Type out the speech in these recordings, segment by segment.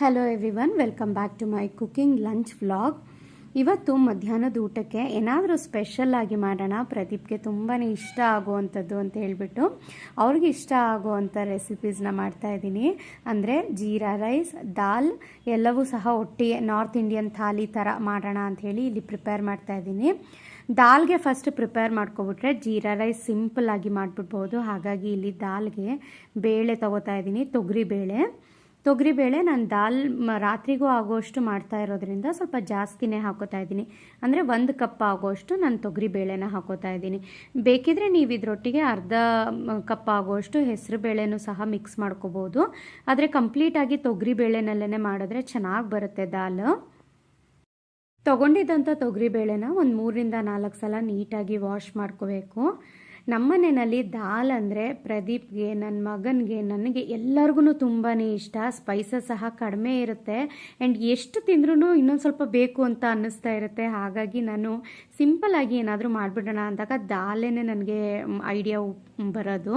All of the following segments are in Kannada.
Hello everyone welcome back to my cooking lunch vlog ಇವತ್ತು ಮಧ್ಯಾಹ್ನದ ಊಟಕ್ಕೆ ಏನಾದರೂ ಸ್ಪೆಷಲ್ ಆಗಿ ಮಾಡೋಣ. ಪ್ರದೀಪ್ಗೆ ತುಂಬಾ ಇಷ್ಟ ಆಗುವಂಥದ್ದು ಅಂತ ಹೇಳ್ಬಿಟ್ಟು ಅವ್ರಿಗೆ ಇಷ್ಟ ಆಗುವಂಥ ರೆಸಿಪೀಸ್ನ ಮಾಡ್ತಾ ಇದ್ದೀನಿ. ಅಂದರೆ ಜೀರಾ ರೈಸ್ ದಾಲ್, ಎಲ್ಲವೂ ಸಹ ಒಟ್ಟಿಗೆ ನಾರ್ತ್ ಇಂಡಿಯನ್ ಥಾಲಿ ಥರ ಮಾಡೋಣ ಅಂಥೇಳಿ ಇಲ್ಲಿ ಪ್ರಿಪೇರ್ ಮಾಡ್ತಾ ಇದ್ದೀನಿ. ದಾಲ್ಗೆ ಫಸ್ಟ್ ಪ್ರಿಪೇರ್ ಮಾಡ್ಕೊಬಿಟ್ರೆ ಜೀರಾ ರೈಸ್ ಸಿಂಪಲ್ ಆಗಿ ಮಾಡಿಬಿಡ್ಬೋದು. ಹಾಗಾಗಿ ಇಲ್ಲಿ ದಾಲ್ಗೆ ಬೇಳೆ ತೊಗೋತಾ ಇದ್ದೀನಿ ತೊಗರಿ ಬೇಳೆ ತೊಗರಿಬೇಳೆ ನಾನು ದಾಲ್ ರಾತ್ರಿಗೂ ಆಗೋಷ್ಟು ಮಾಡ್ತಾ ಇರೋದ್ರಿಂದ ಸ್ವಲ್ಪ ಜಾಸ್ತಿನೇ ಹಾಕೋತಾ ಇದ್ದೀನಿ. ಅಂದರೆ ಒಂದು ಕಪ್ ಆಗೋಷ್ಟು ನಾನು ತೊಗರಿ ಬೇಳೆನ ಹಾಕೋತಾ ಇದ್ದೀನಿ. ಬೇಕಿದ್ರೆ ನೀವು ಇದರೊಟ್ಟಿಗೆ ಅರ್ಧ ಕಪ್ ಆಗೋಷ್ಟು ಹೆಸರು ಬೇಳೆನೂ ಸಹ ಮಿಕ್ಸ್ ಮಾಡ್ಕೋಬೋದು. ಆದರೆ ಕಂಪ್ಲೀಟಾಗಿ ತೊಗರಿ ಬೇಳೆನಲ್ಲೇ ಮಾಡಿದ್ರೆ ಚೆನ್ನಾಗಿ ಬರುತ್ತೆ ದಾಲ್. ತೊಗೊಂಡಿದ್ದಂಥ ತೊಗರಿಬೇಳೆನ ಒಂದು ಮೂರರಿಂದ ನಾಲ್ಕು ಸಲ ನೀಟಾಗಿ ವಾಶ್ ಮಾಡ್ಕೋಬೇಕು. ನಮ್ಮನೆಯಲ್ಲಿ ದಾಲ್ ಅಂದರೆ ಪ್ರದೀಪ್ಗೆ ನನ್ನ ಮಗನಿಗೆ, ನನಗೆ ಎಲ್ಲರಿಗೂ ತುಂಬಾ ಇಷ್ಟ. ಸ್ಪೈಸಸ್ ಸಹ ಕಡಿಮೆ ಇರುತ್ತೆ. ಆ್ಯಂಡ್ ಎಷ್ಟು ತಿಂದ್ರೂ ಇನ್ನೊಂದು ಸ್ವಲ್ಪ ಬೇಕು ಅಂತ ಅನ್ನಿಸ್ತಾ ಇರುತ್ತೆ. ಹಾಗಾಗಿ ನಾನು ಸಿಂಪಲ್ಲಾಗಿ ಏನಾದರೂ ಮಾಡಿಬಿಡೋಣ ಅಂದಾಗ ದಾಲೇ ನನಗೆ ಐಡಿಯಾ ಬರೋದು.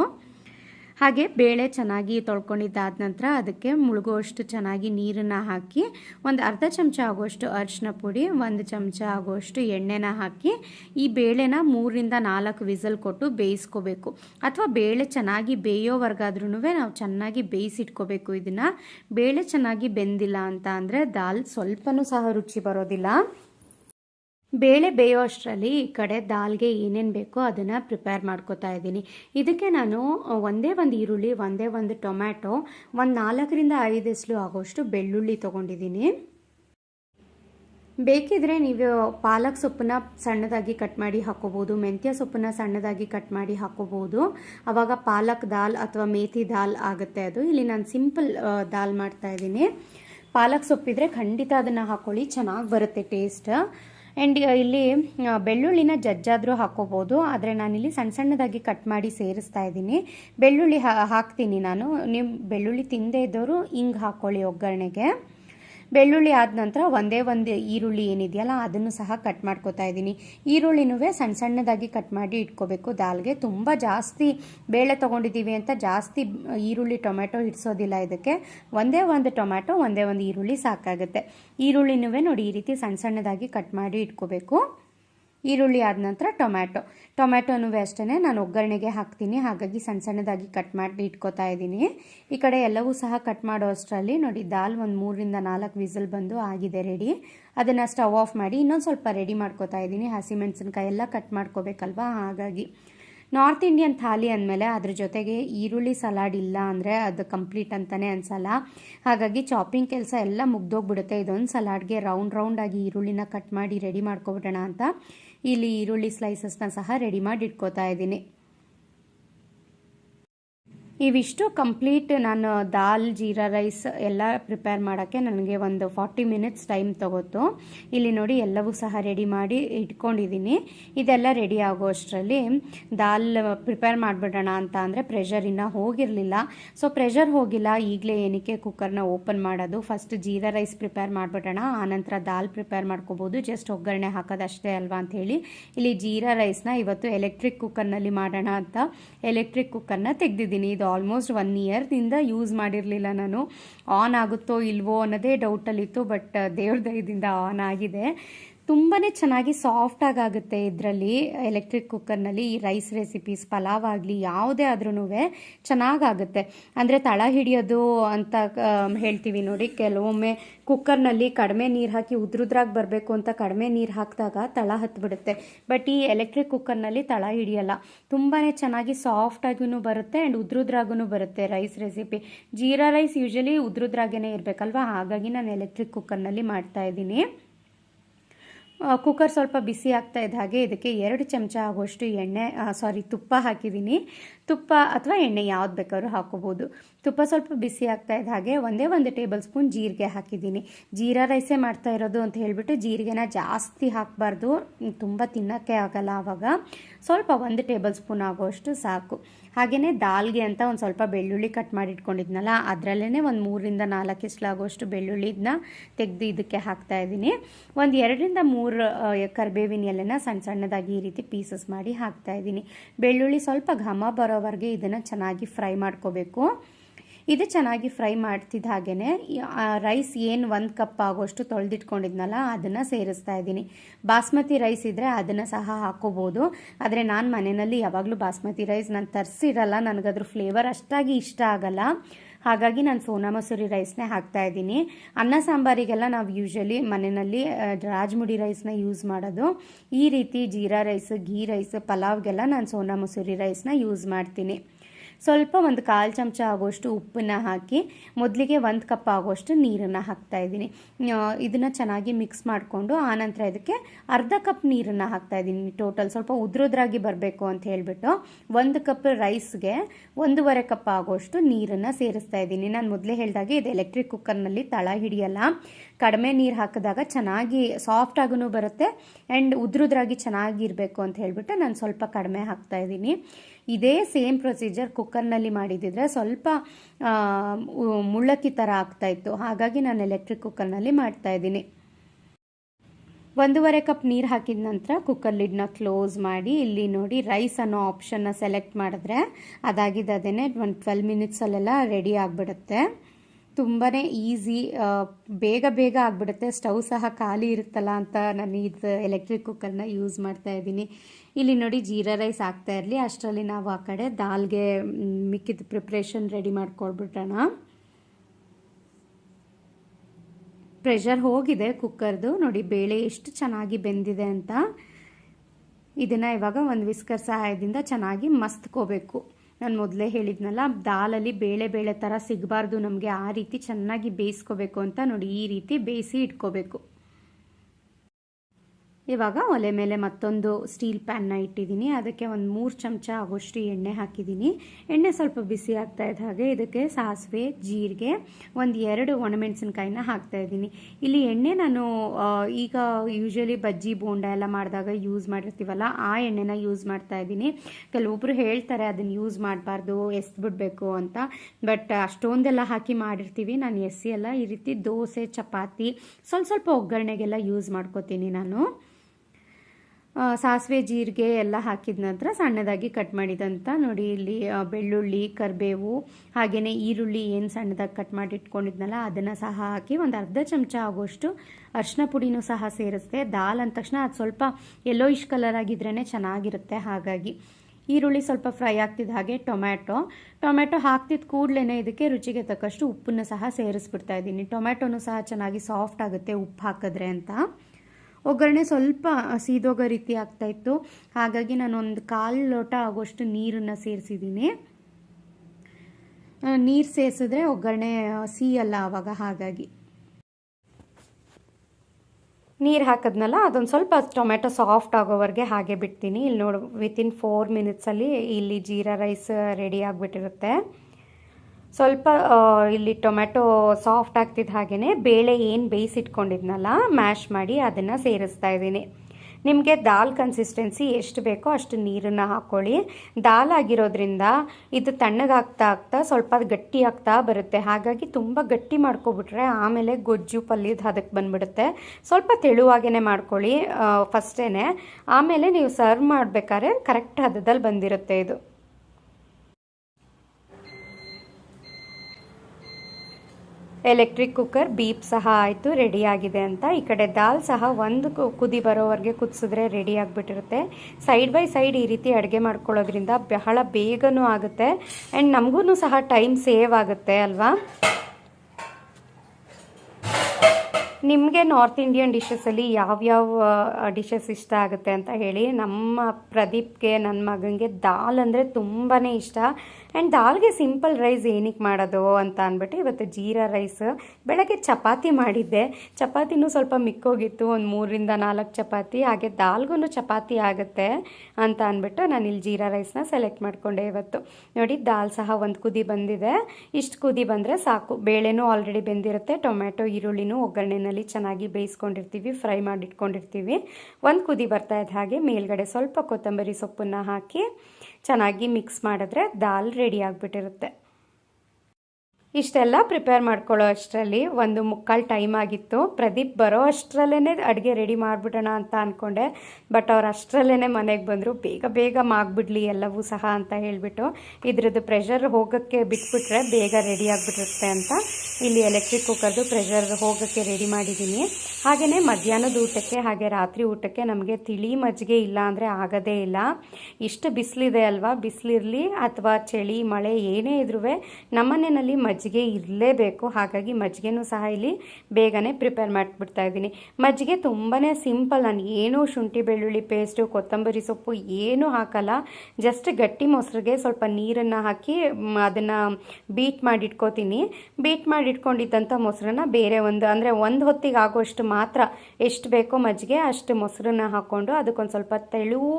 ಹಾಗೆ ಬೇಳೆ ಚೆನ್ನಾಗಿ ತೊಳ್ಕೊಂಡಿದ್ದಾದ ನಂತರ ಅದಕ್ಕೆ ಮುಳುಗುವಷ್ಟು ಚೆನ್ನಾಗಿ ನೀರನ್ನು ಹಾಕಿ ಒಂದು ಅರ್ಧ ಚಮಚ ಆಗುವಷ್ಟು ಅರಿಶಿನ ಪುಡಿ, ಒಂದು ಚಮಚ ಆಗುವಷ್ಟು ಎಣ್ಣೆನ ಹಾಕಿ ಈ ಬೇಳೆನ ಮೂರರಿಂದ ನಾಲ್ಕು ವಿಸಲ್ ಕೊಟ್ಟು ಬೇಯಿಸ್ಕೋಬೇಕು. ಅಥವಾ ಬೇಳೆ ಚೆನ್ನಾಗಿ ಬೇಯೋವರೆಗಾದ್ರೂ ನಾವು ಚೆನ್ನಾಗಿ ಬೇಯಿಸಿಟ್ಕೋಬೇಕು ಇದನ್ನು. ಬೇಳೆ ಚೆನ್ನಾಗಿ ಬೆಂದಿಲ್ಲ ಅಂತ ಅಂದರೆ ದಾಲ್ ಸ್ವಲ್ಪನೂ ಸಹ ರುಚಿ ಬರೋದಿಲ್ಲ. ಬೇಳೆ ಬೇಯೋ ಅಷ್ಟರಲ್ಲಿ ಈ ಕಡೆ ದಾಲ್ಗೆ ಏನೇನು ಬೇಕೋ ಅದನ್ನು ಪ್ರಿಪೇರ್ ಮಾಡ್ಕೋತಾ ಇದ್ದೀನಿ. ಇದಕ್ಕೆ ನಾನು ಒಂದೇ ಒಂದು ಈರುಳ್ಳಿ, ಒಂದೇ ಒಂದು ಟೊಮ್ಯಾಟೊ, ಒಂದು ನಾಲ್ಕರಿಂದ ಐದು ಎಸ್ಲು ಆಗೋಷ್ಟು ಬೆಳ್ಳುಳ್ಳಿ ತೊಗೊಂಡಿದ್ದೀನಿ. ಬೇಕಿದ್ರೆ ನೀವು ಪಾಲಕ್ ಸೊಪ್ಪನ್ನ ಸಣ್ಣದಾಗಿ ಕಟ್ ಮಾಡಿ ಹಾಕೋಬೋದು, ಮೆಂತ್ಯ ಸೊಪ್ಪನ್ನ ಸಣ್ಣದಾಗಿ ಕಟ್ ಮಾಡಿ ಹಾಕೋಬೋದು. ಆವಾಗ ಪಾಲಕ್ ದಾಲ್ ಅಥವಾ ಮೇಥಿ ದಾಲ್ ಆಗುತ್ತೆ ಅದು. ಇಲ್ಲಿ ನಾನು ಸಿಂಪಲ್ ದಾಲ್ ಮಾಡ್ತಾ ಇದ್ದೀನಿ. ಪಾಲಕ್ ಸೊಪ್ಪಿದ್ರೆ ಖಂಡಿತ ಅದನ್ನು ಹಾಕ್ಕೊಳ್ಳಿ ಚೆನ್ನಾಗಿ ಬರುತ್ತೆ ಟೇಸ್ಟ್. ಆ್ಯಂಡ್ ಇಲ್ಲಿ ಬೆಳ್ಳುಳ್ಳಿನ ಜಜ್ಜಾದರೂ ಹಾಕೋಬೋದು. ಆದರೆ ನಾನಿಲ್ಲಿ ಸಣ್ಣ ಸಣ್ಣದಾಗಿ ಕಟ್ ಮಾಡಿ ಸೇರಿಸ್ತಾ ಇದ್ದೀನಿ. ಬೆಳ್ಳುಳ್ಳಿ ಹಾಕ್ತೀನಿ ನಾನು. ನೀವು ಬೆಳ್ಳುಳ್ಳಿ ತಿಂದೇ ಇದ್ದವರು ಹಿಂಗೆ ಹಾಕ್ಕೊಳ್ಳಿ ಒಗ್ಗರಣೆಗೆ. ಬೆಳ್ಳುಳ್ಳಿ ಆದ ನಂತರ ಒಂದೇ ಒಂದು ಈರುಳ್ಳಿ ಏನಿದೆಯಲ್ಲ, ಅದನ್ನು ಸಹ ಕಟ್ ಮಾಡ್ಕೋತಾ ಇದ್ದೀನಿ. ಈರುಳ್ಳಿನೂ ಸಣ್ಣ ಸಣ್ಣದಾಗಿ ಕಟ್ ಮಾಡಿ ಇಟ್ಕೋಬೇಕು. ದಾಲ್ಗೆ ತುಂಬ ಜಾಸ್ತಿ ಬೇಳೆ ತೊಗೊಂಡಿದ್ದೀವಿ ಅಂತ ಜಾಸ್ತಿ ಈರುಳ್ಳಿ ಟೊಮೆಟೊ ಹಿಡಿಸೋದಿಲ್ಲ ಇದಕ್ಕೆ. ಒಂದೇ ಒಂದು ಟೊಮೆಟೊ ಒಂದೇ ಒಂದು ಈರುಳ್ಳಿ ಸಾಕಾಗುತ್ತೆ. ಈರುಳ್ಳಿನೂ ನೋಡಿ ಈ ರೀತಿ ಸಣ್ಣ ಸಣ್ಣದಾಗಿ ಕಟ್ ಮಾಡಿ ಇಟ್ಕೋಬೇಕು. ಈರುಳ್ಳಿ ಆದ ನಂತರ ಟೊಮ್ಯಾಟೊ. ಟೊಮ್ಯಾಟೊನೂ ಅಷ್ಟೇ ನಾನು ಒಗ್ಗರಣೆಗೆ ಹಾಕ್ತೀನಿ. ಹಾಗಾಗಿ ಸಣ್ಣ ಸಣ್ಣದಾಗಿ ಕಟ್ ಮಾಡಿ ಇಟ್ಕೋತಾ ಇದ್ದೀನಿ. ಈ ಕಡೆ ಎಲ್ಲವೂ ಸಹ ಕಟ್ ಮಾಡೋ ಅಷ್ಟರಲ್ಲಿ ನೋಡಿ, ದಾಲ್ ಒಂದು ಮೂರರಿಂದ ನಾಲ್ಕು ವಿಸಲ್ ಬಂದು ಆಗಿದೆ ರೆಡಿ. ಅದನ್ನು ಸ್ಟವ್ ಆಫ್ ಮಾಡಿ ಇನ್ನೊಂದು ಸ್ವಲ್ಪ ರೆಡಿ ಮಾಡ್ಕೋತಾ ಇದ್ದೀನಿ. ಹಸಿಮೆಣಸಿನ್ಕಾಯಿ ಎಲ್ಲ ಕಟ್ ಮಾಡ್ಕೋಬೇಕಲ್ವಾ? ಹಾಗಾಗಿ. ನಾರ್ತ್ ಇಂಡಿಯನ್ ಥಾಲಿ ಅಂದಮೇಲೆ ಅದ್ರ ಜೊತೆಗೆ ಈರುಳ್ಳಿ ಸಲಾಡ್ ಇಲ್ಲ ಅಂದರೆ ಅದು ಕಂಪ್ಲೀಟ್ ಅಂತಲೇ ಅನ್ಸಲ್ಲ. ಹಾಗಾಗಿ ಚಾಪಿಂಗ್ ಕೆಲಸ ಎಲ್ಲ ಮುಗ್ದೋಗ್ಬಿಡುತ್ತೆ. ಇದೊಂದು ಸಲಾಡ್ಗೆ ರೌಂಡ್ ರೌಂಡಾಗಿ ಈರುಳ್ಳಿನ ಕಟ್ ಮಾಡಿ ರೆಡಿ ಮಾಡ್ಕೊಬಿಡೋಣ ಅಂತ. ಇಲ್ಲಿ ಈರುಳ್ಳಿ ಸ್ಲೈಸಸ್ನ ಸಹ ರೆಡಿ ಮಾಡಿ ಇಟ್ಕೋತಾ ಇದ್ದೀನಿ. ಇವಿಷ್ಟು ಕಂಪ್ಲೀಟ್ ನಾನು ದಾಲ್, ಜೀರಾ ರೈಸ್ ಎಲ್ಲ ಪ್ರಿಪೇರ್ ಮಾಡೋಕ್ಕೆ ನನಗೆ ಒಂದು ಫಾರ್ಟಿ ಮಿನಿಟ್ಸ್ ಟೈಮ್ ತಗೋತು. ಇಲ್ಲಿ ನೋಡಿ ಎಲ್ಲವೂ ಸಹ ರೆಡಿ ಮಾಡಿ ಇಟ್ಕೊಂಡಿದ್ದೀನಿ. ಇದೆಲ್ಲ ರೆಡಿ ಆಗೋ ಅಷ್ಟರಲ್ಲಿ ದಾಲ್ ಪ್ರಿಪೇರ್ ಮಾಡಿಬಿಡೋಣ ಅಂತ ಅಂದರೆ ಪ್ರೆಷರ್ ಇನ್ನೂ ಹೋಗಿರಲಿಲ್ಲ. ಸೊ ಪ್ರೆಷರ್ ಹೋಗಿಲ್ಲ. ಈಗಲೇ ಏನಕ್ಕೆ ಕುಕ್ಕರ್ನ ಓಪನ್ ಮಾಡೋದು? ಫಸ್ಟ್ ಜೀರಾ ರೈಸ್ ಪ್ರಿಪೇರ್ ಮಾಡಿಬಿಡೋಣ. ಆನಂತರ ದಾಲ್ ಪ್ರಿಪೇರ್ ಮಾಡ್ಕೋಬೋದು. ಜಸ್ಟ್ ಒಗ್ಗರಣೆ ಹಾಕೋದಷ್ಟೇ ಅಲ್ವಾ ಅಂತ ಹೇಳಿ ಇಲ್ಲಿ ಜೀರಾ ರೈಸ್ನ ಇವತ್ತು ಎಲೆಕ್ಟ್ರಿಕ್ ಕುಕ್ಕರ್ನಲ್ಲಿ ಮಾಡೋಣ ಅಂತ ಎಲೆಕ್ಟ್ರಿಕ್ ಕುಕ್ಕರ್ನ ತೆಗೆದಿದ್ದೀನಿ. ಇದು ಆಲ್ಮೋಸ್ಟ್ ಒನ್ ಇಯರ್ದಿಂದ ಯೂಸ್ ಮಾಡಿರಲಿಲ್ಲ ನಾನು. ಆನ್ ಆಗುತ್ತೋ ಇಲ್ವೋ ಅನ್ನೋದೇ ಡೌಟಲ್ಲಿತ್ತು ಬಟ್ ದೇವ್ರ ದಯದಿಂದ ಆನ್ ಆಗಿದೆ. ತುಂಬಾ ಚೆನ್ನಾಗಿ ಸಾಫ್ಟಾಗಿ ಆಗುತ್ತೆ ಇದರಲ್ಲಿ ಎಲೆಕ್ಟ್ರಿಕ್ ಕುಕ್ಕರ್ನಲ್ಲಿ ಈ ರೈಸ್ ರೆಸಿಪೀಸ್ ಪಲಾವ್ ಆಗಲಿ ಯಾವುದೇ ಆದ್ರೂ ಚೆನ್ನಾಗಾಗುತ್ತೆ. ಅಂದರೆ ತಳ ಹಿಡಿಯೋದು ಅಂತ ಹೇಳ್ತೀವಿ ನೋಡಿ. ಕೆಲವೊಮ್ಮೆ ಕುಕ್ಕರ್ನಲ್ಲಿ ಕಡಿಮೆ ನೀರು ಹಾಕಿ ಉದ್ರುದ್ರಾಗಿ ಬರಬೇಕು ಅಂತ ಕಡಿಮೆ ನೀರು ಹಾಕಿದಾಗ ತಳ ಹತ್ಬಿಡುತ್ತೆ. ಬಟ್ ಈ ಎಲೆಕ್ಟ್ರಿಕ್ ಕುಕ್ಕರ್ನಲ್ಲಿ ತಳ ಹಿಡಿಯಲ್ಲ. ತುಂಬಾ ಚೆನ್ನಾಗಿ ಸಾಫ್ಟಾಗೂ ಬರುತ್ತೆ ಆ್ಯಂಡ್ ಉದ್ರುದ್ರಾಗೂ ಬರುತ್ತೆ rice recipe jeera rice usually ಉದ್ರುದ್ರಾಗೇ ಇರಬೇಕಲ್ವ? ಹಾಗಾಗಿ ನಾನು ಎಲೆಕ್ಟ್ರಿಕ್ ಕುಕ್ಕರ್ನಲ್ಲಿ ಮಾಡ್ತಾ ಇದ್ದೀನಿ. ಕುಕ್ಕರ್ ಸ್ವಲ್ಪ ಬಿಸಿ ಆಗ್ತಾ ಇದ್ದ ಹಾಗೆ ಇದಕ್ಕೆ ಎರಡು ಚಮಚ ಆಗುವಷ್ಟು ಎಣ್ಣೆ ಸಾರಿ ತುಪ್ಪ ಹಾಕಿದ್ದೀನಿ. ತುಪ್ಪ ಅಥವಾ ಎಣ್ಣೆ ಯಾವ್ದು ಬೇಕಾದ್ರೂ ಹಾಕೋಬೋದು. ತುಪ್ಪ ಸ್ವಲ್ಪ ಬಿಸಿ ಆಗ್ತಾ ಇದ್ದ ಹಾಗೆ ಒಂದೇ ಒಂದು ಟೇಬಲ್ ಸ್ಪೂನ್ ಜೀರಿಗೆ ಹಾಕಿದ್ದೀನಿ. ಜೀರಾ ರೈಸೇ ಮಾಡ್ತಾ ಇರೋದು ಅಂತ ಹೇಳಿಬಿಟ್ಟು ಜೀರಿಗೆನ ಜಾಸ್ತಿ ಹಾಕಬಾರ್ದು. ತುಂಬ ತಿನ್ನೋಕ್ಕೆ ಆಗಲ್ಲ ಆವಾಗ ಸ್ವಲ್ಪ ಒಂದು ಟೇಬಲ್ ಸ್ಪೂನ್ ಆಗೋಷ್ಟು ಸಾಕು. ಹಾಗೆಯೇ ದಾಲ್ಗೆ ಅಂತ ಒಂದು ಸ್ವಲ್ಪ ಬೆಳ್ಳುಳ್ಳಿ ಕಟ್ ಮಾಡಿ ಇಟ್ಕೊಂಡಿದ್ನಲ್ಲ ಅದರಲ್ಲೇ ಒಂದು ಮೂರರಿಂದ ನಾಲ್ಕು ಇಷ್ಟಲಾಗೋಷ್ಟು ಬೆಳ್ಳುಳ್ಳಿನ ತೆಗೆದು ಇದಕ್ಕೆ ಹಾಕ್ತಾ ಇದ್ದೀನಿ. ಒಂದು ಎರಡರಿಂದ ಮೂರು ಕರಿಬೇವಿನ ಎಲೆನ ಸಣ್ಣ ಸಣ್ಣದಾಗಿ ಈ ರೀತಿ ಪೀಸಸ್ ಮಾಡಿ ಹಾಕ್ತಾ ಇದ್ದೀನಿ. ಬೆಳ್ಳುಳ್ಳಿ ಸ್ವಲ್ಪ ಘಮ ಬರೋವರೆಗೆ ಇದನ್ನು ಚೆನ್ನಾಗಿ ಫ್ರೈ ಮಾಡ್ಕೋಬೇಕು. ಇದು ಚೆನ್ನಾಗಿ ಫ್ರೈ ಮಾಡ್ತಿದ್ದ ಹಾಗೇ ರೈಸ್ ಏನು ಒಂದು ಕಪ್ ಆಗೋಷ್ಟು ತೊಳೆದಿಟ್ಕೊಂಡಿದ್ನಲ್ಲ, ಅದನ್ನು ಸೇರಿಸ್ತಾ ಇದ್ದೀನಿ. ಬಾಸ್ಮತಿ ರೈಸ್ ಇದ್ದರೆ ಅದನ್ನು ಸಹ ಹಾಕೋಬೋದು. ಆದರೆ ನಾನು ಮನೆಯಲ್ಲಿ ಯಾವಾಗಲೂ ಬಾಸ್ಮತಿ ರೈಸ್ ನಾನು ತರಿಸಿರಲ್ಲ, ನನಗದ್ರ ಫ್ಲೇವರ್ ಅಷ್ಟಾಗಿ ಇಷ್ಟ ಆಗಲ್ಲ. ಹಾಗಾಗಿ ನಾನು ಸೋನಾ ಮಸೂರಿ ರೈಸ್ನೇ ಹಾಕ್ತಾ ಇದ್ದೀನಿ. ಅನ್ನ ಸಾಂಬಾರಿಗೆಲ್ಲ ನಾವು ಯೂಶ್ವಲಿ ಮನೆಯಲ್ಲಿ ರಾಜ್ಮುಡಿ ರೈಸ್ನ ಯೂಸ್ ಮಾಡೋದು. ಈ ರೀತಿ ಜೀರಾ ರೈಸ್ ಗೀ ರೈಸ್ ಪಲಾವ್ಗೆಲ್ಲ ನಾನು ಸೋನಾ ಮಸೂರಿ ರೈಸ್ನ ಯೂಸ್ ಮಾಡ್ತೀನಿ. ಸ್ವಲ್ಪ ಒಂದು ಕಾಲು ಚಮಚ ಆಗೋಷ್ಟು ಉಪ್ಪನ್ನ ಹಾಕಿ ಮೊದಲಿಗೆ ಒಂದು ಕಪ್ ಆಗೋಷ್ಟು ನೀರನ್ನು ಹಾಕ್ತಾ ಇದ್ದೀನಿ. ಇದನ್ನು ಚೆನ್ನಾಗಿ ಮಿಕ್ಸ್ ಮಾಡಿಕೊಂಡು ಆನಂತರ ಇದಕ್ಕೆ ಅರ್ಧ ಕಪ್ ನೀರನ್ನು ಹಾಕ್ತಾ ಇದ್ದೀನಿ ಟೋಟಲ್ ಸ್ವಲ್ಪ ಉದ್ರುದ್ರಾಗಿ ಬರಬೇಕು ಅಂತ ಹೇಳಿಬಿಟ್ಟು ಒಂದು ಕಪ್ ರೈಸ್ಗೆ ಒಂದೂವರೆ ಕಪ್ ಆಗೋಷ್ಟು ನೀರನ್ನು ಸೇರಿಸ್ತಾ ಇದ್ದೀನಿ. ನಾನು ಮೊದಲೇ ಹೇಳಿದಾಗೆ ಇದು ಎಲೆಕ್ಟ್ರಿಕ್ ಕುಕ್ಕರ್ನಲ್ಲಿ ತಳ ಹಿಡಿಯಲ್ಲ. ಕಡಿಮೆ ನೀರು ಹಾಕಿದಾಗ ಚೆನ್ನಾಗಿ ಸಾಫ್ಟ್ ಆಗೂ ಬರುತ್ತೆ ಆ್ಯಂಡ್ ಉದ್ರುದ್ರಾಗಿ ಚೆನ್ನಾಗಿರಬೇಕು ಅಂತ ಹೇಳಿಬಿಟ್ಟು ನಾನು ಸ್ವಲ್ಪ ಕಡಿಮೆ ಹಾಕ್ತಾ ಇದ್ದೀನಿ. ಇದೇ ಸೇಮ್ ಪ್ರೊಸೀಜರ್ ಕುಕ್ಕರ್ನಲ್ಲಿ ಮಾಡಿದ್ದಿದ್ರೆ ಸ್ವಲ್ಪ ಮುಳ್ಳಕ್ಕಿ ಥರ ಆಗ್ತಾಯಿತ್ತು ಹಾಗಾಗಿ ನಾನು ಎಲೆಕ್ಟ್ರಿಕ್ ಕುಕ್ಕರ್ನಲ್ಲಿ ಮಾಡ್ತಾ ಇದ್ದೀನಿ. ಒಂದೂವರೆ ಕಪ್ ನೀರು ಹಾಕಿದ ನಂತರ ಕುಕ್ಕರ್ ಲಿಡ್ನ ಕ್ಲೋಸ್ ಮಾಡಿ, ಇಲ್ಲಿ ನೋಡಿ ರೈಸ್ ಅನ್ನೋ ಆಪ್ಷನ್ನ ಸೆಲೆಕ್ಟ್ ಮಾಡಿದ್ರೆ ಅದಾಗಿದ್ದು ಒಂದು ಟ್ವೆಲ್ ಮಿನಿಟ್ಸಲ್ಲೆಲ್ಲ ರೆಡಿ ಆಗಿಬಿಡುತ್ತೆ. ತುಂಬಾ ಈಸಿ ಬೇಗ ಬೇಗ ಆಗಿಬಿಡುತ್ತೆ. ಸ್ಟವ್ ಸಹ ಖಾಲಿ ಇರುತ್ತಲ್ಲ ಅಂತ ನಾನು ಇದು ಎಲೆಕ್ಟ್ರಿಕ್ ಕುಕ್ಕರ್ನ ಯೂಸ್ ಮಾಡ್ತಾ ಇದ್ದೀನಿ. ಇಲ್ಲಿ ನೋಡಿ ಜೀರಾ ರೈಸ್ ಆಗ್ತಾ ಇರಲಿ. ಅಷ್ಟರಲ್ಲಿ ನಾವು ಆ ಕಡೆ ದಾಲ್ಗೆ ಮಿಕ್ಕಿದ ಪ್ರಿಪ್ರೇಷನ್ ರೆಡಿ ಮಾಡ್ಕೊಳ್ಬಿಟ್ಟೋಣ ಪ್ರೆಷರ್ ಹೋಗಿದೆ ಕುಕ್ಕರ್ದು. ನೋಡಿ ಬೇಳೆ ಎಷ್ಟು ಚೆನ್ನಾಗಿ ಬೆಂದಿದೆ ಅಂತ. ಇದನ್ನು ಇವಾಗ ಒಂದು ವಿಸ್ಕರ್ ಸಹಾಯದಿಂದ ಚೆನ್ನಾಗಿ ಮಸ್ತ್ಕೋಬೇಕು. ನಾನು ಮೊದಲೇ ಹೇಳಿದ್ನಲ್ಲ, ದಾಲಲ್ಲಿ ಬೇಳೆ ಬೇಳೆ ಥರ ಸಿಗಬಾರ್ದು ನಮಗೆ ಆ ರೀತಿ ಚೆನ್ನಾಗಿ ಬೇಯಿಸ್ಕೋಬೇಕು ಅಂತ ನೋಡಿ ಈ ರೀತಿ ಬೇಯಿಸಿ ಇಟ್ಕೋಬೇಕು. ಇವಾಗ ಒಲೆ ಮೇಲೆ ಮತ್ತೊಂದು ಸ್ಟೀಲ್ ಪ್ಯಾನ್ನ ಇಟ್ಟಿದ್ದೀನಿ. ಅದಕ್ಕೆ ಒಂದು ಮೂರು ಚಮಚ ಆಗೋಷ್ಟು ಎಣ್ಣೆ ಹಾಕಿದ್ದೀನಿ. ಎಣ್ಣೆ ಸ್ವಲ್ಪ ಬಿಸಿ ಆಗ್ತಾ ಇದ್ದ ಹಾಗೆ ಇದಕ್ಕೆ ಸಾಸಿವೆ, ಜೀರಿಗೆ, ಒಂದು ಎರಡು ಒಣಮೆಣಸಿನ್ಕಾಯಿನ ಹಾಕ್ತಾ ಇದ್ದೀನಿ. ಇಲ್ಲಿ ಎಣ್ಣೆ ನಾನು ಈಗ ಯೂಶ್ವಲಿ ಬಜ್ಜಿ, ಬೋಂಡ ಎಲ್ಲ ಮಾಡಿದಾಗ ಯೂಸ್ ಮಾಡಿರ್ತೀವಲ್ಲ, ಆ ಎಣ್ಣೆನ ಯೂಸ್ ಮಾಡ್ತಾ ಇದ್ದೀನಿ. ಕೆಲವೊಬ್ಬರು ಹೇಳ್ತಾರೆ ಅದನ್ನು ಯೂಸ್ ಮಾಡಬಾರ್ದು ಬಿಡಬೇಕು ಅಂತ. ಬಟ್ ಅಷ್ಟೊಂದೆಲ್ಲ ಹಾಕಿ ಮಾಡಿರ್ತೀವಿ. ನಾನು ಎಸ್ಸಿ ಎಲ್ಲ ಈ ರೀತಿ ದೋಸೆ, ಚಪಾತಿ, ಸ್ವಲ್ಪ ಸ್ವಲ್ಪ ಒಗ್ಗರಣೆಗೆಲ್ಲ ಯೂಸ್ ಮಾಡ್ಕೋತೀನಿ ನಾನು. ಸಾಸಿವೆ ಜೀರಿಗೆ ಎಲ್ಲ ಹಾಕಿದ ನಂತರ ಸಣ್ಣದಾಗಿ ಕಟ್ ಮಾಡಿದಂಥ ನೋಡಿ ಇಲ್ಲಿ ಬೆಳ್ಳುಳ್ಳಿ, ಕರಿಬೇವು ಹಾಗೆಯೇ ಈರುಳ್ಳಿ ಏನು ಸಣ್ಣದಾಗಿ ಕಟ್ ಮಾಡಿ ಇಟ್ಕೊಂಡಿದ್ನಲ್ಲ ಅದನ್ನು ಸಹ ಹಾಕಿ ಒಂದು ಅರ್ಧ ಚಮಚ ಆಗೋಷ್ಟು ಅರ್ಶಿನ ಪುಡಿನೂ ಸಹ ಸೇರಿಸ್ತೆ ದಾಲ್ ಅಂದ ತಕ್ಷಣ ಅದು ಸ್ವಲ್ಪ ಇಶ್ ಕಲರ್ ಆಗಿದ್ರೇ ಚೆನ್ನಾಗಿರುತ್ತೆ. ಹಾಗಾಗಿ ಈರುಳ್ಳಿ ಸ್ವಲ್ಪ ಫ್ರೈ ಆಗ್ತಿದ್ದ ಹಾಗೆ ಟೊಮ್ಯಾಟೊ ಟೊಮ್ಯಾಟೊ ಹಾಕ್ತಿದ್ದ ಕೂಡಲೇ ಇದಕ್ಕೆ ರುಚಿಗೆ ತಕ್ಕಷ್ಟು ಉಪ್ಪನ್ನು ಸಹ ಸೇರಿಸ್ಬಿಡ್ತಾ ಇದ್ದೀನಿ. ಟೊಮ್ಯಾಟೊನೂ ಸಹ ಚೆನ್ನಾಗಿ ಸಾಫ್ಟ್ ಆಗುತ್ತೆ ಉಪ್ಪು ಹಾಕಿದ್ರೆ ಅಂತ. ಒಗ್ಗರಣೆ ಸ್ವಲ್ಪ ಸೀದೋಗೋ ರೀತಿ ಆಗ್ತಾಯಿತ್ತು ಹಾಗಾಗಿ ನಾನು ಒಂದು ಕಾಲು ಲೋಟ ಆಗೋಷ್ಟು ನೀರನ್ನು ಸೇರಿಸಿದ್ದೀನಿ. ನೀರು ಸೇರಿಸಿದ್ರೆ ಒಗ್ಗರಣೆ ಸಿಹಿಯಲ್ಲ ಆವಾಗ ಹಾಗಾಗಿ. ನೀರು ಹಾಕಿದ್ನಲ್ಲ, ಅದೊಂದು ಸ್ವಲ್ಪ ಟೊಮೆಟೊ ಸಾಫ್ಟ್ ಆಗೋವರೆಗೆ ಹಾಗೆ ಬಿಡ್ತೀನಿ. ಇಲ್ಲಿ ನೋಡು ವಿತಿನ್ ಫೋರ್ ಮಿನಿಟ್ಸಲ್ಲಿ ಇಲ್ಲಿ ಜೀರಾ ರೈಸ್ ರೆಡಿ ಆಗಿಬಿಟ್ಟಿರುತ್ತೆ. ಸ್ವಲ್ಪ ಇಲ್ಲಿ ಟೊಮೆಟೊ ಸಾಫ್ಟ್ ಆಗ್ತಿದ್ದ ಹಾಗೆಯೇ ಬೇಳೆ ಏನು ಬೇಯಿಸಿಟ್ಕೊಂಡಿದ್ನಲ್ಲ, ಮ್ಯಾಶ್ ಮಾಡಿ ಅದನ್ನು ಸೇರಿಸ್ತಾ ಇದ್ದೀನಿ. ನಿಮಗೆ ದಾಲ್ ಕನ್ಸಿಸ್ಟೆನ್ಸಿ ಎಷ್ಟು ಬೇಕೋ ಅಷ್ಟು ನೀರನ್ನು ಹಾಕ್ಕೊಳ್ಳಿ ದಾಲ್ ಆಗಿರೋದ್ರಿಂದ ಇದು ತಣ್ಣಗಾಗ್ತಾ ಆಗ್ತಾ ಸ್ವಲ್ಪ ಗಟ್ಟಿ ಆಗ್ತಾ ಬರುತ್ತೆ. ಹಾಗಾಗಿ ತುಂಬ ಗಟ್ಟಿ ಮಾಡ್ಕೊಬಿಟ್ರೆ ಆಮೇಲೆ ಗೊಜ್ಜು ಪಲ್ಯದ ಅದಕ್ಕೆ ಬಂದ್ಬಿಡುತ್ತೆ. ಸ್ವಲ್ಪ ತೆಳುವಾಗೇ ಮಾಡ್ಕೊಳ್ಳಿ ಫಸ್ಟೇ ಆಮೇಲೆ ನೀವು ಸರ್ವ್ ಮಾಡಬೇಕಾದ್ರೆ ಕರೆಕ್ಟ್ ಹದದಲ್ಲಿ ಬಂದಿರುತ್ತೆ ಇದು. ಎಲೆಕ್ಟ್ರಿಕ್ ಕುಕ್ಕರ್ ಬೀಪ್ ಸಹ ಆಯಿತು ರೆಡಿಯಾಗಿದೆ ಅಂತ. ಈ ಕಡೆ ದಾಲ್ ಸಹ ಒಂದು ಕುದಿ ಬರೋವರೆಗೆ ಕುದಿಸಿದ್ರೆ ರೆಡಿ ಆಗಿಬಿಟ್ಟಿರುತ್ತೆ. ಸೈಡ್ ಬೈ ಸೈಡ್ ಈ ರೀತಿ ಅಡುಗೆ ಮಾಡ್ಕೊಳ್ಳೋದ್ರಿಂದ ಬಹಳ ಬೇಗನೂ ಆಗುತ್ತೆ. ಆ್ಯಂಡ್ ನಮಗೂ ಸಹ ಟೈಮ್ ಸೇವ್ ಆಗುತ್ತೆ ಅಲ್ವಾ? ನಿಮಗೆ ನಾರ್ತ್ ಇಂಡಿಯನ್ ಡಿಶಸಲ್ಲಿ ಯಾವ್ಯಾವ ಡಿಶಸ್ ಇಷ್ಟ ಆಗುತ್ತೆ ಅಂತ ಹೇಳಿ ನಮ್ಮ ಪ್ರದೀಪ್ಗೆ, ನನ್ನ ಮಗನಿಗೆ ದಾಲ್ ಅಂದರೆ ತುಂಬಾ ಇಷ್ಟ. ಆ್ಯಂಡ್ ದಾಲ್ಗೆ ಸಿಂಪಲ್ ರೈಸ್ ಏನಕ್ಕೆ ಮಾಡೋದು ಅಂತ ಅಂದ್ಬಿಟ್ಟು ಇವತ್ತು ಜೀರಾ ರೈಸ್ ಬೆಳಗ್ಗೆ ಚಪಾತಿ ಮಾಡಿದ್ದೆ. ಚಪಾತಿನೂ ಸ್ವಲ್ಪ ಮಿಕ್ಕೋಗಿತ್ತು, ಒಂದು ಮೂರರಿಂದ ನಾಲ್ಕು ಚಪಾತಿ, ಹಾಗೆ ದಾಲ್ಗೂ ಚಪಾತಿ ಆಗುತ್ತೆ ಅಂತ ಅಂದ್ಬಿಟ್ಟು ನಾನು ಇಲ್ಲಿ ಜೀರಾ ರೈಸ್ನ ಸೆಲೆಕ್ಟ್ ಮಾಡಿಕೊಂಡೆ ಇವತ್ತು. ನೋಡಿ, ದಾಲ್ ಸಹ ಒಂದು ಕುದಿ ಬಂದಿದೆ. ಇಷ್ಟು ಕುದಿ ಬಂದರೆ ಸಾಕು. ಬೇಳೆನೂ ಆಲ್ರೆಡಿ ಬೆಂದಿರುತ್ತೆ. ಟೊಮ್ಯಾಟೊ, ಈರುಳ್ಳಿನೂ ಒಗ್ಗರಣೆನಲ್ಲಿ ಚೆನ್ನಾಗಿ ಬೇಯಿಸ್ಕೊಂಡಿರ್ತೀವಿ, ಫ್ರೈ ಮಾಡಿಟ್ಕೊಂಡಿರ್ತೀವಿ. ಒಂದು ಕುದಿ ಬರ್ತಾ ಇದ್ದ ಹಾಗೆ ಮೇಲ್ಗಡೆ ಸ್ವಲ್ಪ ಕೊತ್ತಂಬರಿ ಸೊಪ್ಪನ್ನು ಹಾಕಿ ಚೆನ್ನಾಗಿ ಮಿಕ್ಸ್ ಮಾಡಿದ್ರೆ ದಾಲ್ ರೆಡಿ ಆಗಿಬಿಟ್ಟಿರುತ್ತೆ. ಇಷ್ಟೆಲ್ಲ ಪ್ರಿಪೇರ್ ಮಾಡ್ಕೊಳ್ಳೋ ಅಷ್ಟರಲ್ಲಿ ಒಂದು ಮುಕ್ಕಾಲು ಟೈಮ್ ಆಗಿತ್ತು. ಪ್ರದೀಪ್ ಬರೋ ಅಷ್ಟರಲ್ಲೇ ಅಡುಗೆ ರೆಡಿ ಮಾಡಿಬಿಡೋಣ ಅಂತ ಅಂದ್ಕೊಂಡೆ ಬಟ್ ಅವ್ರು ಅಷ್ಟರಲ್ಲೇ ಮನೆಗೆ ಬಂದರು. ಬೇಗ ಬೇಗ ಮಾಡಿಬಿಡ್ಲಿ ಎಲ್ಲವೂ ಸಹ ಅಂತ ಹೇಳಿಬಿಟ್ಟು ಇದ್ರದ್ದು ಪ್ರೆಷರ್ ಹೋಗೋಕ್ಕೆ ಬಿಟ್ಬಿಟ್ರೆ ಬೇಗ ರೆಡಿ ಆಗಿಬಿಟ್ಟಿರುತ್ತೆ ಅಂತ ಇಲ್ಲಿ ಎಲೆಕ್ಟ್ರಿಕ್ ಕುಕ್ಕರ್ದು ಪ್ರೆಷರ್ ಹೋಗೋಕ್ಕೆ ರೆಡಿ ಮಾಡಿದ್ದೀನಿ. ಹಾಗೆಯೇ ಮಧ್ಯಾಹ್ನದ ಊಟಕ್ಕೆ ಹಾಗೆ ರಾತ್ರಿ ಊಟಕ್ಕೆ ನಮಗೆ ತಿಳಿ ಮಜ್ಜಿಗೆ ಇಲ್ಲ ಅಂದರೆ ಆಗೋದೇ ಇಲ್ಲ. ಇಷ್ಟು ಬಿಸಿಲಿದೆ ಅಲ್ವಾ? ಬಿಸಿಲಿರಲಿ ಅಥವಾ ಚಳಿ, ಮಳೆ ಏನೇ ಇದ್ರೂ ನಮ್ಮನೆಯಲ್ಲಿ ಮಜ್ಜಿಗೆ ಇರಲೇಬೇಕು. ಹಾಗಾಗಿ ಮಜ್ಜಿಗೆನೂ ಸಹ ಇಲ್ಲಿ ಬೇಗನೆ ಪ್ರಿಪೇರ್ ಮಾಡಿಬಿಡ್ತಾ ಇದ್ದೀನಿ. ಮಜ್ಜಿಗೆ ತುಂಬಾ ಸಿಂಪಲ್ ನಾನು ಏನೂ ಶುಂಠಿ, ಬೆಳ್ಳುಳ್ಳಿ ಪೇಸ್ಟು ಕೊತ್ತಂಬರಿ ಸೊಪ್ಪು ಏನೂ ಹಾಕಲ್ಲ. ಜಸ್ಟ್ ಗಟ್ಟಿ ಮೊಸರಿಗೆ ಸ್ವಲ್ಪ ನೀರನ್ನು ಹಾಕಿ ಅದನ್ನು ಬೀಟ್ ಮಾಡಿಟ್ಕೋತೀನಿ. ಬೀಟ್ ಮಾಡಿಟ್ಕೊಂಡಿದ್ದಂಥ ಮೊಸರನ್ನ ಬೇರೆ ಒಂದು, ಅಂದರೆ ಒಂದು ಹೊತ್ತಿಗೆ ಆಗೋಷ್ಟು ಮಾತ್ರ ಎಷ್ಟು ಬೇಕೋ ಮಜ್ಜಿಗೆ ಅಷ್ಟು ಮೊಸರನ್ನ ಹಾಕ್ಕೊಂಡು ಅದಕ್ಕೊಂದು ಸ್ವಲ್ಪ ತೆಳುವು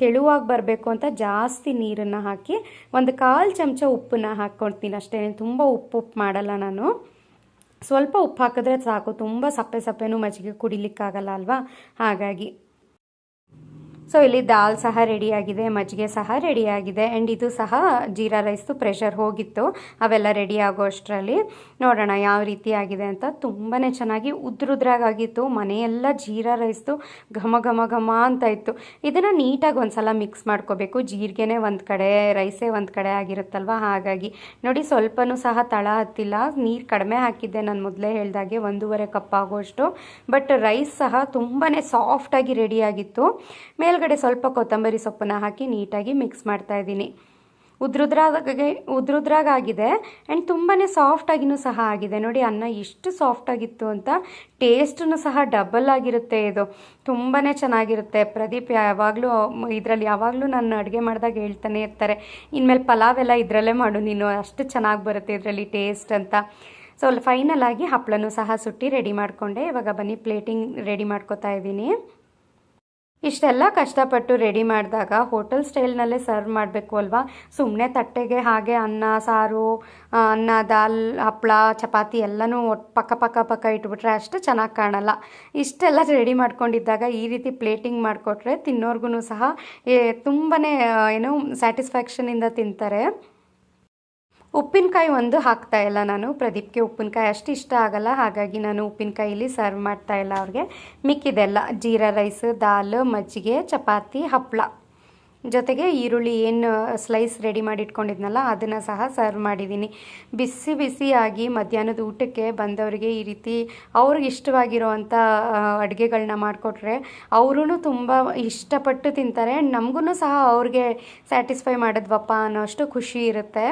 ತೆಳುವಾಗಿ ಬರಬೇಕು ಅಂತ ಜಾಸ್ತಿ ನೀರನ್ನು ಹಾಕಿ ಒಂದು ಕಾಲು ಚಮಚ ಉಪ್ಪನ್ನ ಹಾಕ್ಕೊಳ್ತೀನಿ ಅಷ್ಟೇ. ತುಂಬ ಉಪ್ಪು ಉಪ್ಪು ಮಾಡಲ್ಲ ನಾನು. ಸ್ವಲ್ಪ ಉಪ್ಪು ಹಾಕಿದ್ರೆ ಸಾಕು. ತುಂಬ ಸಪ್ಪೆ ಸಪ್ಪೆನೂ ಮಜ್ಜಿಗೆ ಕುಡಿಲಿಕ್ಕಾಗಲ್ಲ ಅಲ್ವಾ? ಹಾಗಾಗಿ ಸೊ ಇಲ್ಲಿ ದಾಲ್ ಸಹ ರೆಡಿಯಾಗಿದೆ ಮಜ್ಜಿಗೆ ಸಹ ರೆಡಿಯಾಗಿದೆ ಆ್ಯಂಡ್ ಇದು ಸಹ ಜೀರಾ ರೈಸ್ದು ಪ್ರೆಷರ್ ಹೋಗಿತ್ತು, ಅವೆಲ್ಲ ರೆಡಿ ಆಗೋ ಅಷ್ಟರಲ್ಲಿ. ನೋಡೋಣ ಯಾವ ರೀತಿ ಆಗಿದೆ ಅಂತ. ತುಂಬಾ ಚೆನ್ನಾಗಿ ಉದ್ರುದ್ರಾಗಿತ್ತು ಮನೆಯೆಲ್ಲ ಜೀರಾ ರೈಸ್ದು ಘಮ ಘಮ ಘಮ ಅಂತ ಇತ್ತು. ಇದನ್ನು ನೀಟಾಗಿ ಒಂದು ಸಲ ಮಿಕ್ಸ್ ಮಾಡ್ಕೋಬೇಕು. ಜೀರಿಗೆನೇ ಒಂದು ಕಡೆ ರೈಸೇ ಒಂದು ಕಡೆ ಆಗಿರುತ್ತಲ್ವ? ಹಾಗಾಗಿ. ನೋಡಿ, ಸ್ವಲ್ಪನೂ ಸಹ ತಳ ಹತ್ತಿಲ್ಲ. ನೀರು ಕಡಿಮೆ ಹಾಕಿದ್ದೆ ನಾನು ಮೊದಲೇ ಹೇಳಿದಾಗೆ, ಒಂದೂವರೆ ಕಪ್ ಆಗೋಷ್ಟು. ಬಟ್ ರೈಸ್ ಸಹ ತುಂಬಾ ಸಾಫ್ಟಾಗಿ ರೆಡಿಯಾಗಿತ್ತು ಮೇಲ್ಗಡೆ ಸ್ವಲ್ಪ ಕೊತ್ತಂಬರಿ ಸೊಪ್ಪನ್ನ ಹಾಕಿ ನೀಟಾಗಿ ಮಿಕ್ಸ್ ಮಾಡ್ತಾ ಇದ್ದೀನಿ. ಉದ್ರುದ್ರಾಗೆ ಉದ್ರುದ್ರಾಗಾಗಿದೆ ಆ್ಯಂಡ್ ತುಂಬಾ ಸಾಫ್ಟಾಗಿನೂ ಸಹ ಆಗಿದೆ. ನೋಡಿ, ಅನ್ನ ಎಷ್ಟು ಸಾಫ್ಟಾಗಿತ್ತು ಅಂತ ಟೇಸ್ಟನ್ನು ಸಹ ಡಬಲ್ ಆಗಿರುತ್ತೆ ಇದು. ತುಂಬಾ ಚೆನ್ನಾಗಿರುತ್ತೆ. ಪ್ರದೀಪ್ ಯಾವಾಗಲೂ, ಇದರಲ್ಲಿ ಯಾವಾಗಲೂ ನಾನು ಅಡುಗೆ ಮಾಡಿದಾಗ ಹೇಳ್ತಾನೆ ಇರ್ತಾರೆ, ಇನ್ಮೇಲೆ ಪಲಾವ್ ಎಲ್ಲ ಇದರಲ್ಲೇ ಮಾಡು ನೀನು, ಅಷ್ಟು ಚೆನ್ನಾಗಿ ಬರುತ್ತೆ ಇದರಲ್ಲಿ ಟೇಸ್ಟ್ ಅಂತ. ಸೊ ಫೈನಲ್ ಆಗಿ ಹಪ್ಪಳನೂ ಸಹ ಸುಟ್ಟಿ ರೆಡಿ ಮಾಡಿಕೊಂಡೆ. ಇವಾಗ ಬನ್ನಿ ಪ್ಲೇಟಿಂಗ್ ರೆಡಿ ಮಾಡ್ಕೋತಾ ಇದ್ದೀನಿ. ಇಷ್ಟೆಲ್ಲ ಕಷ್ಟಪಟ್ಟು ರೆಡಿ ಮಾಡಿದಾಗ ಹೋಟೆಲ್ ಸ್ಟೈಲ್ನಲ್ಲೇ ಸರ್ವ್ ಮಾಡಬೇಕು ಅಲ್ವಾ? ಸುಮ್ಮನೆ ತಟ್ಟೆಗೆ ಹಾಗೆ ಅನ್ನ, ಸಾರು ಅನ್ನ, ದಾಲ್ ಹಪ್ಪಳ ಚಪಾತಿ ಎಲ್ಲನೂ ಒಟ್ಟು ಪಕ್ಕ ಪಕ್ಕ ಪಕ್ಕ ಇಟ್ಬಿಟ್ರೆ ಅಷ್ಟು ಚೆನ್ನಾಗಿ ಕಾಣಲ್ಲ. ಇಷ್ಟೆಲ್ಲ ರೆಡಿ ಮಾಡ್ಕೊಂಡಿದ್ದಾಗ ಈ ರೀತಿ ಪ್ಲೇಟಿಂಗ್ ಮಾಡಿಕೊಟ್ರೆ ತಿನ್ನೋರ್ಗು ಸಹ ತುಂಬಾ ಏನು ಸ್ಯಾಟಿಸ್ಫ್ಯಾಕ್ಷನಿಂದ ತಿಂತಾರೆ. ಉಪ್ಪಿನಕಾಯಿ ಒಂದು ಹಾಕ್ತಾ ಇಲ್ಲ ನಾನು. ಪ್ರದೀಪ್ಗೆ ಉಪ್ಪಿನಕಾಯಿ ಅಷ್ಟು ಇಷ್ಟ ಆಗಲ್ಲ. ಹಾಗಾಗಿ ನಾನು ಉಪ್ಪಿನಕಾಯಿಲಿ ಸರ್ವ್ ಮಾಡ್ತಾ ಇಲ್ಲ ಅವ್ರಿಗೆ. ಮಿಕ್ಕಿದೆಲ್ಲ ಜೀರಾ ರೈಸ್, ದಾಲ್, ಮಜ್ಜಿಗೆ, ಚಪಾತಿ ಹಪ್ಪಳ ಜೊತೆಗೆ ಈರುಳ್ಳಿ ಏನು ಸ್ಲೈಸ್ ರೆಡಿ ಮಾಡಿ ಇಟ್ಕೊಂಡಿದ್ನಲ್ಲ ಅದನ್ನು ಸಹ ಸರ್ವ್ ಮಾಡಿದ್ದೀನಿ. ಬಿಸಿ ಬಿಸಿಯಾಗಿ ಮಧ್ಯಾಹ್ನದ ಊಟಕ್ಕೆ ಬಂದವರಿಗೆ ಈ ರೀತಿ ಅವ್ರಿಗೆ ಇಷ್ಟವಾಗಿರುವಂಥ ಅಡುಗೆಗಳನ್ನ ಮಾಡಿಕೊಟ್ರೆ ಅವರೂ ತುಂಬ ಇಷ್ಟಪಟ್ಟು ತಿಂತಾರೆ. ನಮಗೂ ಸಹ ಅವ್ರಿಗೆ ಸ್ಯಾಟಿಸ್ಫೈ ಮಾಡಿದ್ವಪ್ಪ ಅನ್ನೋಷ್ಟು ಖುಷಿ ಇರುತ್ತೆ.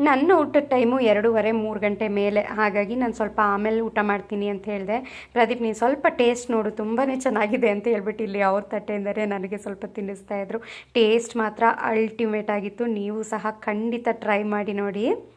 ನನ್ನ ಊಟದ ಟೈಮು ಎರಡೂವರೆ, ಮೂರು ಗಂಟೆ ಮೇಲೆ. ಹಾಗಾಗಿ ನಾನು ಸ್ವಲ್ಪ ಆಮೇಲೆ ಊಟ ಮಾಡ್ತೀನಿ ಅಂತ ಹೇಳಿದೆ. ಪ್ರದೀಪ್, ನೀನು ಸ್ವಲ್ಪ ಟೇಸ್ಟ್ ನೋಡು ತುಂಬಾ ಚೆನ್ನಾಗಿದೆ ಅಂತ ಹೇಳ್ಬಿಟ್ಟು ಇಲ್ಲಿ ಅವ್ರ ತಟ್ಟೆಯಿಂದಲೇ ನನಗೆ ಸ್ವಲ್ಪ ತಿನ್ನಿಸ್ತಾ ಇದ್ರು. ಟೇಸ್ಟ್ ಮಾತ್ರ ಅಲ್ಟಿಮೇಟ್ ಆಗಿತ್ತು. ನೀವು ಸಹ ಖಂಡಿತ ಟ್ರೈ ಮಾಡಿ ನೋಡಿ.